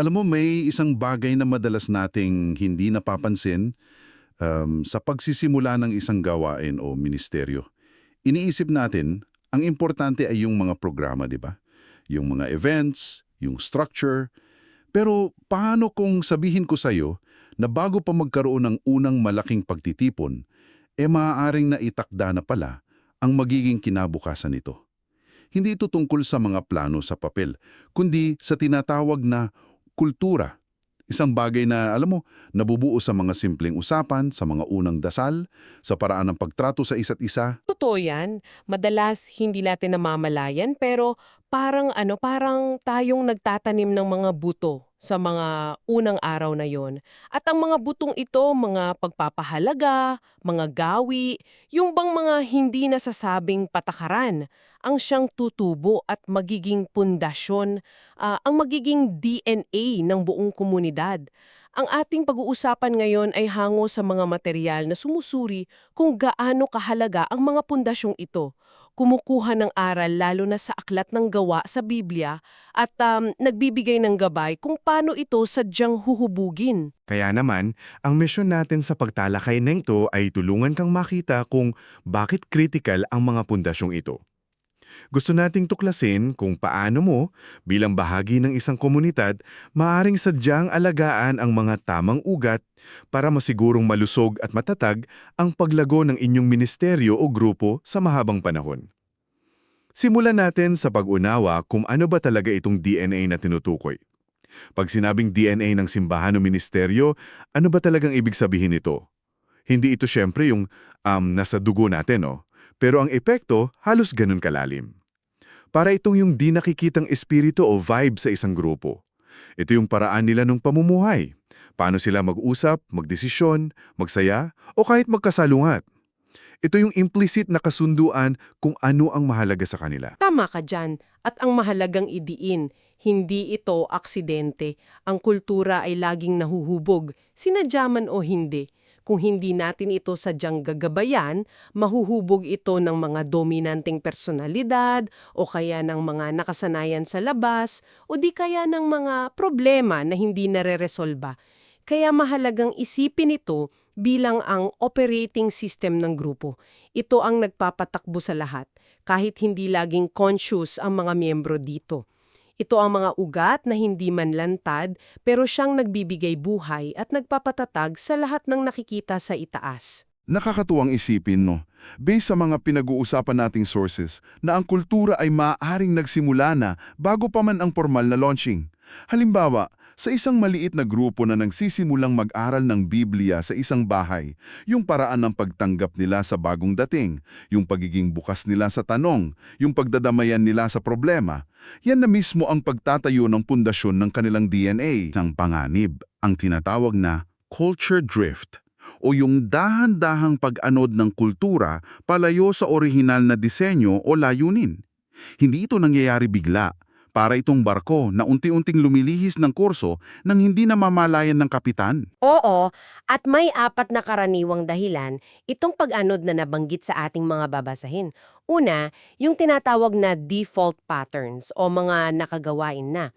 Alam mo, may isang bagay na madalas nating hindi napapansin um, sa pagsisimula ng isang gawain o ministeryo. Iniisip natin, ang importante ay yung mga programa, di ba? Yung mga events, yung structure. Pero paano kung sabihin ko sa'yo na bago pa magkaroon ng unang malaking pagtitipon, eh maaaring naitakda na pala ang magiging kinabukasan nito? Hindi ito tungkol sa mga plano sa papel, kundi sa tinatawag na kultura. Isang bagay na, alam mo, nabubuo sa mga simpleng usapan, sa mga unang dasal, sa paraan ng pagtrato sa isa't isa. Totoo yan. Madalas hindi natin namamalayan pero parang ano, parang tayong nagtatanim ng mga buto sa mga unang araw na yon. At ang mga butong ito, mga pagpapahalaga, mga gawi, yung bang mga hindi nasasabing patakaran, ang siyang tutubo at magiging pundasyon, ah, ang magiging DNA ng buong komunidad. Ang ating pag-uusapan ngayon ay hango sa mga material na sumusuri kung gaano kahalaga ang mga pundasyong ito. Kumukuha ng aral lalo na sa aklat ng gawa sa Biblia at um, nagbibigay ng gabay kung paano ito sadyang huhubugin. Kaya naman, ang misyon natin sa pagtalakay ng ito ay tulungan kang makita kung bakit critical ang mga pundasyong ito. Gusto nating tuklasin kung paano mo, bilang bahagi ng isang komunidad, maaring sadyang alagaan ang mga tamang ugat para masigurong malusog at matatag ang paglago ng inyong ministeryo o grupo sa mahabang panahon. Simulan natin sa pag-unawa kung ano ba talaga itong DNA na tinutukoy. Pag sinabing DNA ng simbahan o ministeryo, ano ba talagang ibig sabihin nito? Hindi ito syempre yung um, nasa dugo natin, no? Pero ang epekto, halos ganun kalalim. Para itong yung di nakikitang espiritu o vibe sa isang grupo. Ito yung paraan nila ng pamumuhay. Paano sila mag-usap, magdesisyon, magsaya, o kahit magkasalungat. Ito yung implicit na kasunduan kung ano ang mahalaga sa kanila. Tama ka dyan. At ang mahalagang idiin, hindi ito aksidente. Ang kultura ay laging nahuhubog, sinadyaman o hindi. Kung hindi natin ito sadyang gagabayan, mahuhubog ito ng mga dominanting personalidad o kaya ng mga nakasanayan sa labas o di kaya ng mga problema na hindi nare-resolba. Kaya mahalagang isipin ito bilang ang operating system ng grupo. Ito ang nagpapatakbo sa lahat, kahit hindi laging conscious ang mga miyembro dito. Ito ang mga ugat na hindi man lantad pero siyang nagbibigay buhay at nagpapatatag sa lahat ng nakikita sa itaas. Nakakatuwang isipin, no? Based sa mga pinag-uusapan nating sources, na ang kultura ay maaaring nagsimula na bago pa man ang formal na launching. Halimbawa, sa isang maliit na grupo na nagsisimulang mag-aral ng Biblia sa isang bahay, yung paraan ng pagtanggap nila sa bagong dating, yung pagiging bukas nila sa tanong, yung pagdadamayan nila sa problema, yan na mismo ang pagtatayo ng pundasyon ng kanilang DNA. Isang panganib, ang tinatawag na culture drift o yung dahan-dahang pag-anod ng kultura palayo sa orihinal na disenyo o layunin. Hindi ito nangyayari bigla, para itong barko na unti-unting lumilihis ng kurso nang hindi namamalayan ng kapitan. Oo, at may apat na karaniwang dahilan itong pag-anod na nabanggit sa ating mga babasahin. Una, yung tinatawag na default patterns o mga nakagawain na.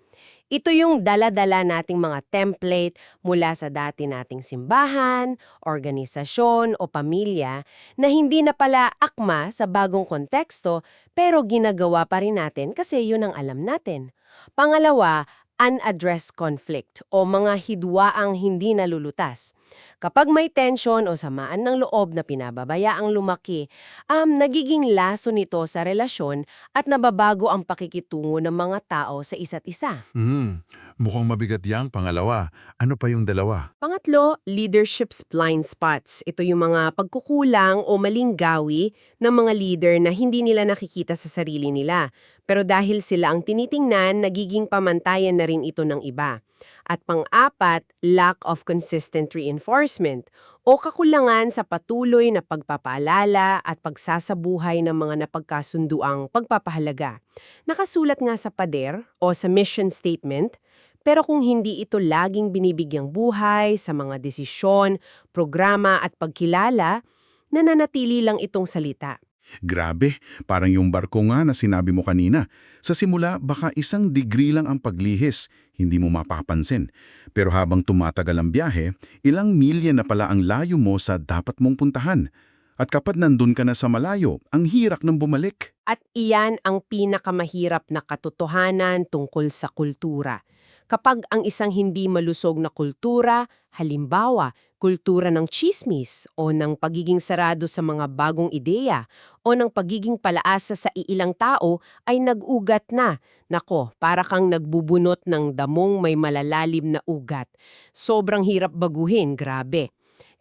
Ito yung dala-dala nating mga template mula sa dati nating simbahan, organisasyon o pamilya na hindi na pala akma sa bagong konteksto pero ginagawa pa rin natin kasi yun ang alam natin. Pangalawa, unaddressed conflict o mga hidwaang hindi nalulutas. Kapag may tension o samaan ng loob na pinababayaang lumaki, um, nagiging laso nito sa relasyon at nababago ang pakikitungo ng mga tao sa isa't isa. Hmm, mukhang mabigat yang pangalawa. Ano pa yung dalawa? Pangatlo, leadership's blind spots. Ito yung mga pagkukulang o maling gawi ng mga leader na hindi nila nakikita sa sarili nila. Pero dahil sila ang tinitingnan, nagiging pamantayan na rin ito ng iba. At pang-apat, lack of consistent reinforcement o kakulangan sa patuloy na pagpapaalala at pagsasabuhay ng mga napagkasunduang pagpapahalaga. Nakasulat nga sa pader o sa mission statement, pero kung hindi ito laging binibigyang buhay sa mga desisyon, programa at pagkilala, nananatili lang itong salita. Grabe, parang yung barko nga na sinabi mo kanina. Sa simula, baka isang degree lang ang paglihis, hindi mo mapapansin. Pero habang tumatagal ang biyahe, ilang milya na pala ang layo mo sa dapat mong puntahan. At kapag nandun ka na sa malayo, ang hirak ng bumalik. At iyan ang pinakamahirap na katotohanan tungkol sa kultura. Kapag ang isang hindi malusog na kultura, halimbawa, kultura ng chismis o ng pagiging sarado sa mga bagong ideya o ng pagiging palaasa sa iilang tao ay nag-ugat na. Nako, para kang nagbubunot ng damong may malalalim na ugat. Sobrang hirap baguhin, grabe.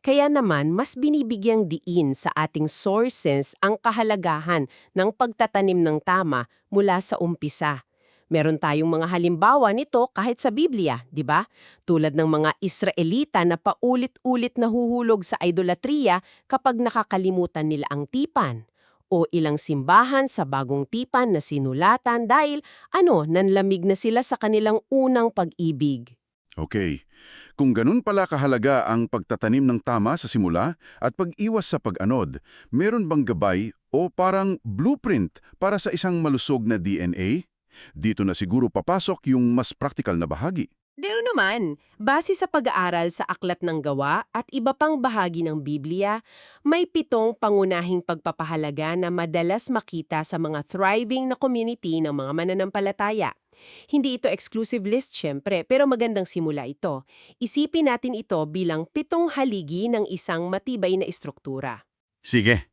Kaya naman, mas binibigyang diin sa ating sources ang kahalagahan ng pagtatanim ng tama mula sa umpisa. Meron tayong mga halimbawa nito kahit sa Biblia, di ba? Tulad ng mga Israelita na paulit-ulit nahuhulog sa idolatriya kapag nakakalimutan nila ang tipan. O ilang simbahan sa bagong tipan na sinulatan dahil ano, nanlamig na sila sa kanilang unang pag-ibig. Okay. Kung ganun pala kahalaga ang pagtatanim ng tama sa simula at pag-iwas sa pag-anod, meron bang gabay o parang blueprint para sa isang malusog na DNA? Dito na siguro papasok yung mas praktikal na bahagi. Deo naman, base sa pag-aaral sa Aklat ng Gawa at iba pang bahagi ng Biblia, may pitong pangunahing pagpapahalaga na madalas makita sa mga thriving na community ng mga mananampalataya. Hindi ito exclusive list syempre, pero magandang simula ito. Isipin natin ito bilang pitong haligi ng isang matibay na istruktura. Sige,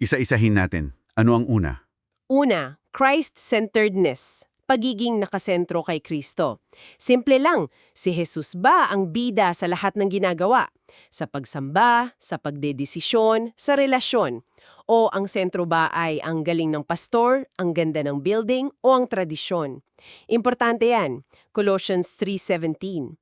isa-isahin natin. Ano ang una? Una, Christ-centeredness, pagiging nakasentro kay Kristo. Simple lang, si Jesus ba ang bida sa lahat ng ginagawa? Sa pagsamba, sa pagdedesisyon, sa relasyon? O ang sentro ba ay ang galing ng pastor, ang ganda ng building, o ang tradisyon? Importante yan, Colossians 3.17.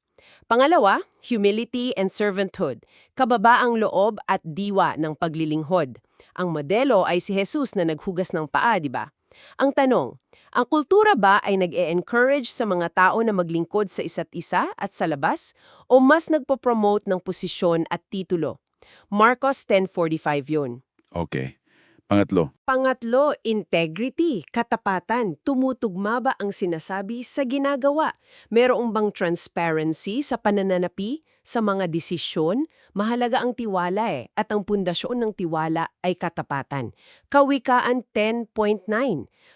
Pangalawa, humility and servanthood, kababaang loob at diwa ng paglilinghod. Ang modelo ay si Jesus na naghugas ng paa, di ba? Ang tanong, ang kultura ba ay nag-e-encourage sa mga tao na maglingkod sa isa't isa at sa labas o mas nagpo-promote ng posisyon at titulo? Marcos 10.45 yun. Okay. Pangatlo, Pangatlo, integrity, katapatan. Tumutugma ba ang sinasabi sa ginagawa? Merong bang transparency sa panananapi, sa mga desisyon? Mahalaga ang tiwala eh, at ang pundasyon ng tiwala ay katapatan. Kawikaan 10.9.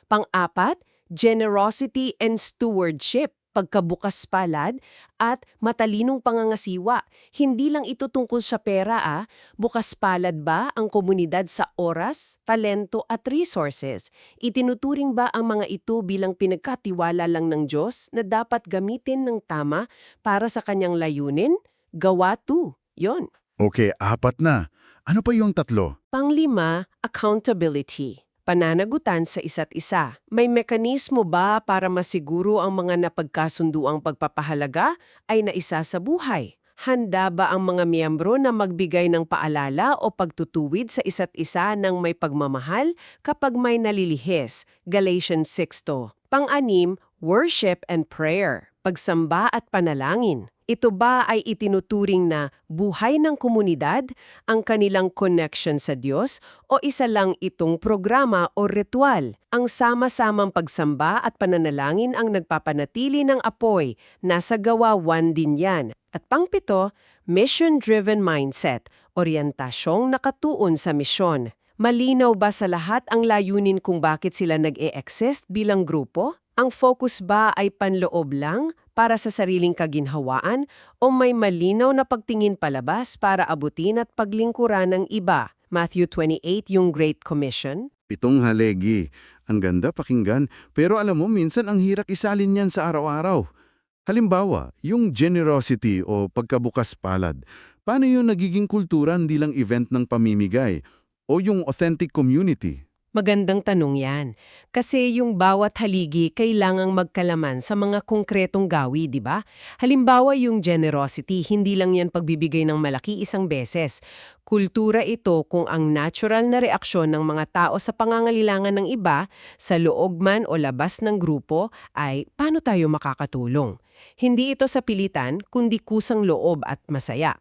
Pang-apat, generosity and stewardship pagkabukas palad at matalinong pangangasiwa. Hindi lang ito tungkol sa pera ah, bukas palad ba ang komunidad sa oras, talento at resources? Itinuturing ba ang mga ito bilang pinagkatiwala lang ng Diyos na dapat gamitin ng tama para sa kanyang layunin? Gawa 2. Yon. Okay, apat na. Ano pa yung tatlo? Panglima, accountability. Pananagutan sa isa't isa. May mekanismo ba para masiguro ang mga napagkasunduang pagpapahalaga ay naisa sa buhay? Handa ba ang mga miyembro na magbigay ng paalala o pagtutuwid sa isa't isa ng may pagmamahal kapag may nalilihis? Galatians 6.2 Pang-anim, worship and prayer. Pagsamba at panalangin. Ito ba ay itinuturing na buhay ng komunidad, ang kanilang connection sa Diyos, o isa lang itong programa o ritual? Ang sama-samang pagsamba at pananalangin ang nagpapanatili ng apoy. Nasa gawa 1 din yan. At pangpito, mission-driven mindset, orientasyong nakatuon sa misyon. Malinaw ba sa lahat ang layunin kung bakit sila nag-e-exist bilang grupo? Ang focus ba ay panloob lang para sa sariling kaginhawaan o may malinaw na pagtingin palabas para abutin at paglingkuran ng iba? Matthew 28 yung Great Commission? Pitong halegi. Ang ganda pakinggan, pero alam mo minsan ang hirap isalin yan sa araw-araw. Halimbawa, yung generosity o pagkabukas palad. Paano yung nagiging kultura hindi lang event ng pamimigay? O yung authentic community? Magandang tanong yan. Kasi yung bawat haligi kailangang magkalaman sa mga konkretong gawi, di ba? Halimbawa yung generosity, hindi lang yan pagbibigay ng malaki isang beses. Kultura ito kung ang natural na reaksyon ng mga tao sa pangangalilangan ng iba, sa loob man o labas ng grupo, ay paano tayo makakatulong. Hindi ito sa pilitan, kundi kusang loob at masaya.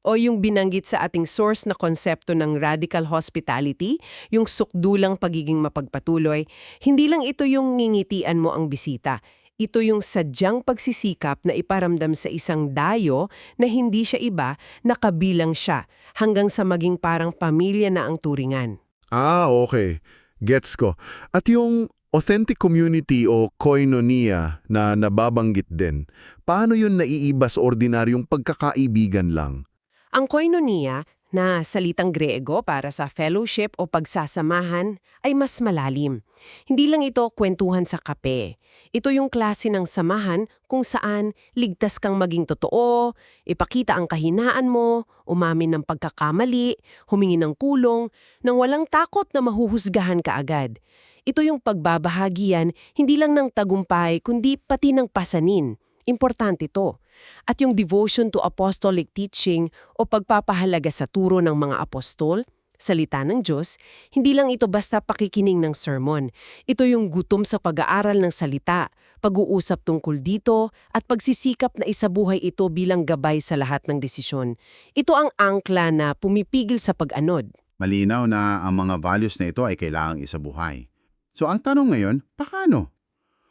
O yung binanggit sa ating source na konsepto ng radical hospitality, yung sukdulang pagiging mapagpatuloy, hindi lang ito yung ngingitian mo ang bisita. Ito yung sadyang pagsisikap na iparamdam sa isang dayo na hindi siya iba, na kabilang siya, hanggang sa maging parang pamilya na ang turingan. Ah, okay. Gets ko. At yung authentic community o koinonia na nababanggit din, paano yun naiiba sa ordinaryong pagkakaibigan lang? Ang koinonia, na salitang Grego para sa fellowship o pagsasamahan, ay mas malalim. Hindi lang ito kwentuhan sa kape. Ito yung klase ng samahan kung saan ligtas kang maging totoo, ipakita ang kahinaan mo, umamin ng pagkakamali, humingi ng kulong, nang walang takot na mahuhusgahan ka agad. Ito yung pagbabahagian hindi lang ng tagumpay kundi pati ng pasanin. Importante ito. At yung devotion to apostolic teaching o pagpapahalaga sa turo ng mga apostol, salita ng Diyos, hindi lang ito basta pakikining ng sermon. Ito yung gutom sa pag-aaral ng salita, pag-uusap tungkol dito, at pagsisikap na isabuhay ito bilang gabay sa lahat ng desisyon. Ito ang angkla na pumipigil sa pag-anod. Malinaw na ang mga values na ito ay kailangang isabuhay. So ang tanong ngayon, paano?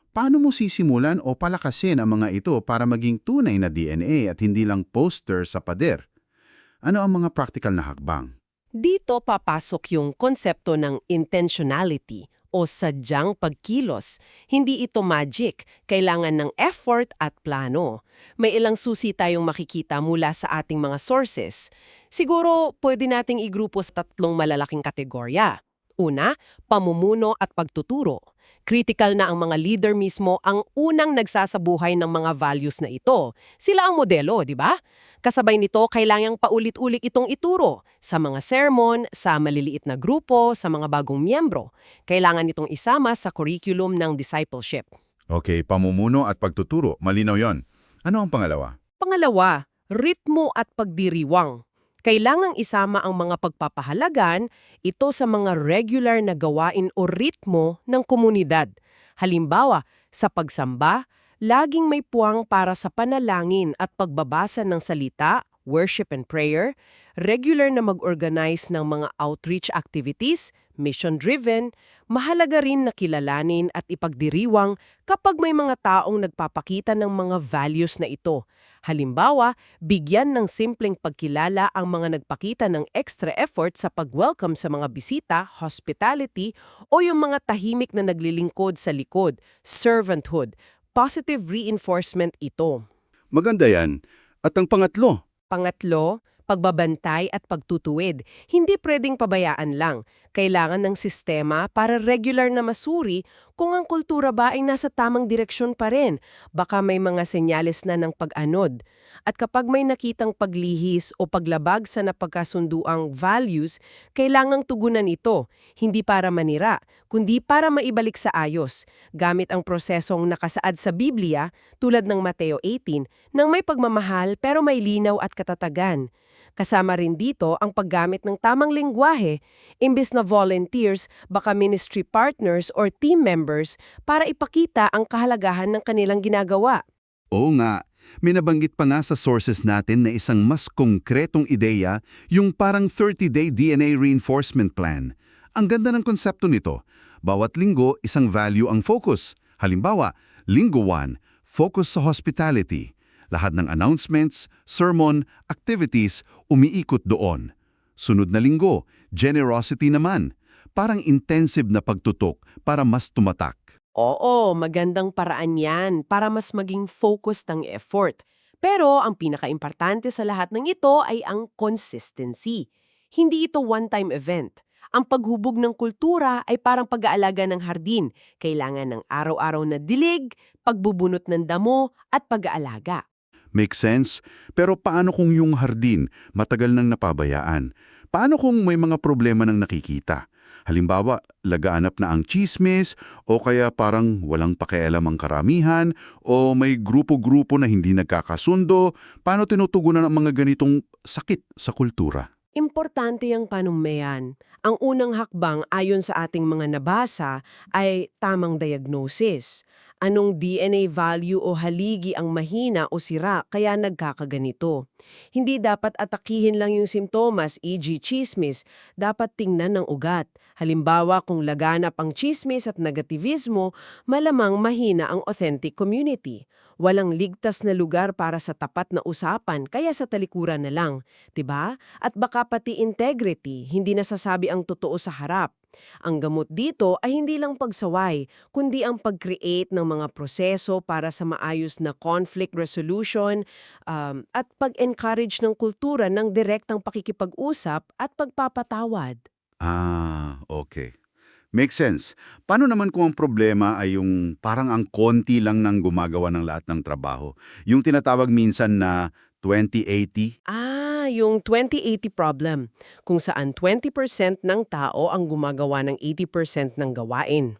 Paano mo sisimulan o palakasin ang mga ito para maging tunay na DNA at hindi lang poster sa pader? Ano ang mga practical na hakbang? Dito papasok yung konsepto ng intentionality o sadyang pagkilos. Hindi ito magic, kailangan ng effort at plano. May ilang susi tayong makikita mula sa ating mga sources. Siguro pwede nating igrupo sa tatlong malalaking kategorya. Una, pamumuno at pagtuturo. Critical na ang mga leader mismo ang unang nagsasabuhay ng mga values na ito. Sila ang modelo, di ba? Kasabay nito, kailangang paulit-ulit itong ituro sa mga sermon, sa maliliit na grupo, sa mga bagong miyembro. Kailangan itong isama sa curriculum ng discipleship. Okay, pamumuno at pagtuturo. Malinaw yon. Ano ang pangalawa? Pangalawa, ritmo at pagdiriwang. Kailangang isama ang mga pagpapahalagan ito sa mga regular na gawain o ritmo ng komunidad. Halimbawa, sa pagsamba, laging may puwang para sa panalangin at pagbabasa ng salita, worship and prayer, regular na mag-organize ng mga outreach activities, mission-driven, mahalaga rin na kilalanin at ipagdiriwang kapag may mga taong nagpapakita ng mga values na ito. Halimbawa, bigyan ng simpleng pagkilala ang mga nagpakita ng extra effort sa pag-welcome sa mga bisita, hospitality, o yung mga tahimik na naglilingkod sa likod, servanthood. Positive reinforcement ito. Maganda yan. At ang pangatlo, Pangatlo, pagbabantay at pagtutuwid. Hindi pwedeng pabayaan lang. Kailangan ng sistema para regular na masuri kung ang kultura ba ay nasa tamang direksyon pa rin. Baka may mga senyales na ng pag-anod. At kapag may nakitang paglihis o paglabag sa napagkasunduang values, kailangang tugunan ito, hindi para manira, kundi para maibalik sa ayos, gamit ang prosesong nakasaad sa Biblia tulad ng Mateo 18, nang may pagmamahal pero may linaw at katatagan. Kasama rin dito ang paggamit ng tamang lengguwahe, imbes na volunteers, baka ministry partners or team members para ipakita ang kahalagahan ng kanilang ginagawa. Oo nga, may nabanggit pa nga sa sources natin na isang mas konkretong ideya, yung parang 30-day DNA reinforcement plan. Ang ganda ng konsepto nito. Bawat linggo, isang value ang focus. Halimbawa, linggo 1, focus sa hospitality. Lahat ng announcements, sermon, activities, umiikot doon. Sunod na linggo, generosity naman. Parang intensive na pagtutok para mas tumatak. Oo, magandang paraan yan para mas maging focused ang effort. Pero ang pinakaimportante sa lahat ng ito ay ang consistency. Hindi ito one-time event. Ang paghubog ng kultura ay parang pag-aalaga ng hardin. Kailangan ng araw-araw na dilig, pagbubunot ng damo, at pag-aalaga. Make sense? Pero paano kung yung hardin matagal nang napabayaan? Paano kung may mga problema nang nakikita? Halimbawa, lagaanap na ang chismis o kaya parang walang pakialam ang karamihan o may grupo-grupo na hindi nagkakasundo. Paano tinutugunan ang mga ganitong sakit sa kultura? Importante ang panumbayan. Ang unang hakbang ayon sa ating mga nabasa ay tamang diagnosis. Anong DNA value o haligi ang mahina o sira kaya nagkakaganito? Hindi dapat atakihin lang yung simptomas, e.g. chismis. Dapat tingnan ng ugat. Halimbawa, kung laganap ang chismis at negativismo, malamang mahina ang authentic community. Walang ligtas na lugar para sa tapat na usapan, kaya sa talikuran na lang. 'di ba? At baka pati integrity, hindi nasasabi ang totoo sa harap. Ang gamot dito ay hindi lang pagsaway, kundi ang pag-create ng mga proseso para sa maayos na conflict resolution um, at pag-encourage ng kultura ng direktang pakikipag-usap at pagpapatawad. Ah, okay. Makes sense. Paano naman kung ang problema ay yung parang ang konti lang ng gumagawa ng lahat ng trabaho? Yung tinatawag minsan na 2080? Ah, yung 20-80 problem, kung saan 20% ng tao ang gumagawa ng 80% ng gawain.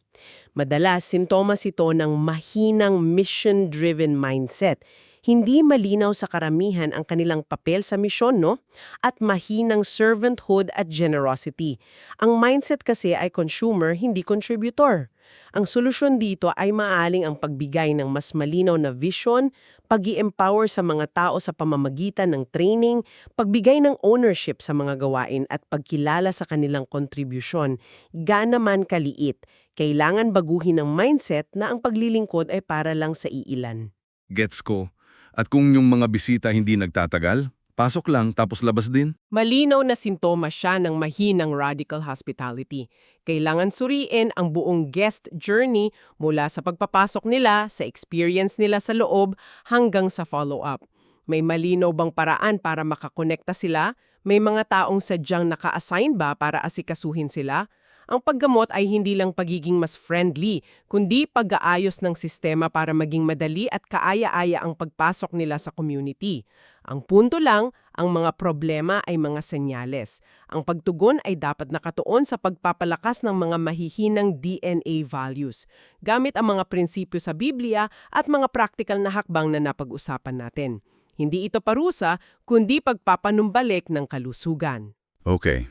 Madalas, sintomas ito ng mahinang mission-driven mindset. Hindi malinaw sa karamihan ang kanilang papel sa misyon, no? At mahinang servanthood at generosity. Ang mindset kasi ay consumer, hindi contributor. Ang solusyon dito ay maaling ang pagbigay ng mas malinaw na vision, pag empower sa mga tao sa pamamagitan ng training, pagbigay ng ownership sa mga gawain at pagkilala sa kanilang kontribusyon. Gaano man kaliit, kailangan baguhin ang mindset na ang paglilingkod ay para lang sa iilan. Gets ko. At kung yung mga bisita hindi nagtatagal, pasok lang tapos labas din? Malinaw na sintomas siya ng mahinang radical hospitality. Kailangan suriin ang buong guest journey mula sa pagpapasok nila, sa experience nila sa loob, hanggang sa follow-up. May malinaw bang paraan para makakonekta sila? May mga taong sadyang naka-assign ba para asikasuhin sila? Ang paggamot ay hindi lang pagiging mas friendly, kundi pag-aayos ng sistema para maging madali at kaaya-aya ang pagpasok nila sa community. Ang punto lang, ang mga problema ay mga senyales. Ang pagtugon ay dapat nakatuon sa pagpapalakas ng mga mahihinang DNA values, gamit ang mga prinsipyo sa Biblia at mga practical na hakbang na napag-usapan natin. Hindi ito parusa, kundi pagpapanumbalik ng kalusugan. Okay.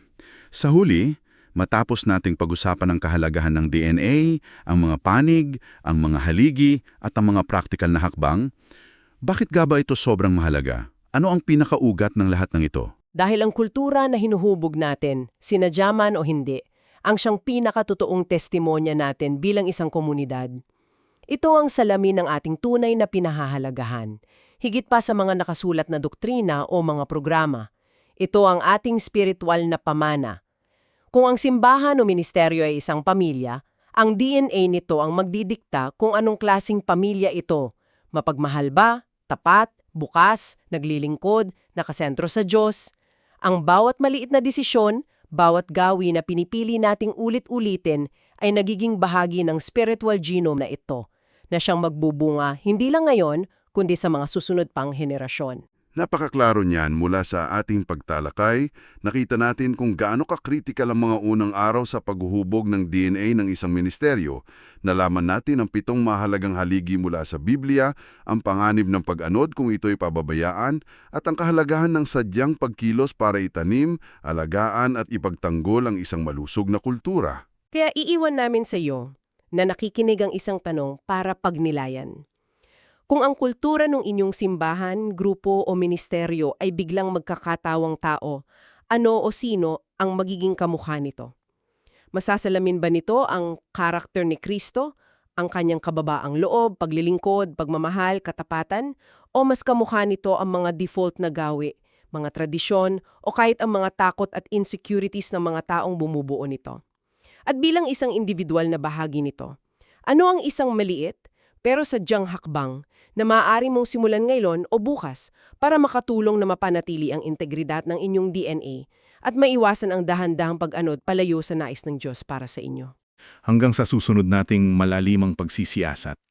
Sa huli, matapos nating pag-usapan ang kahalagahan ng DNA, ang mga panig, ang mga haligi, at ang mga practical na hakbang, bakit ga ba ito sobrang mahalaga? Ano ang pinakaugat ng lahat ng ito? Dahil ang kultura na hinuhubog natin, sinadyaman o hindi, ang siyang pinakatotoong testimonya natin bilang isang komunidad. Ito ang salamin ng ating tunay na pinahahalagahan, higit pa sa mga nakasulat na doktrina o mga programa. Ito ang ating spiritual na pamana. Kung ang simbahan o ministeryo ay isang pamilya, ang DNA nito ang magdidikta kung anong klasing pamilya ito. Mapagmahal ba, tapat, bukas, naglilingkod, nakasentro sa Diyos. Ang bawat maliit na desisyon, bawat gawi na pinipili nating ulit-ulitin ay nagiging bahagi ng spiritual genome na ito, na siyang magbubunga hindi lang ngayon, kundi sa mga susunod pang henerasyon. Napakaklaro niyan mula sa ating pagtalakay, nakita natin kung gaano ka-critical ang mga unang araw sa paghuhubog ng DNA ng isang ministeryo. Nalaman natin ang pitong mahalagang haligi mula sa Biblia, ang panganib ng pag-anod kung ito'y pababayaan, at ang kahalagahan ng sadyang pagkilos para itanim, alagaan at ipagtanggol ang isang malusog na kultura. Kaya iiwan namin sa iyo na nakikinig ang isang tanong para pagnilayan. Kung ang kultura ng inyong simbahan, grupo o ministeryo ay biglang magkakatawang tao, ano o sino ang magiging kamukha nito? Masasalamin ba nito ang karakter ni Kristo, ang kanyang kababaang loob, paglilingkod, pagmamahal, katapatan, o mas kamukha nito ang mga default na gawi, mga tradisyon, o kahit ang mga takot at insecurities ng mga taong bumubuo nito? At bilang isang individual na bahagi nito, ano ang isang maliit pero sadyang hakbang na maaari mong simulan ngayon o bukas para makatulong na mapanatili ang integridad ng inyong DNA at maiwasan ang dahan-dahang pag-anod palayo sa nais ng Diyos para sa inyo. Hanggang sa susunod nating malalimang pagsisiyasat.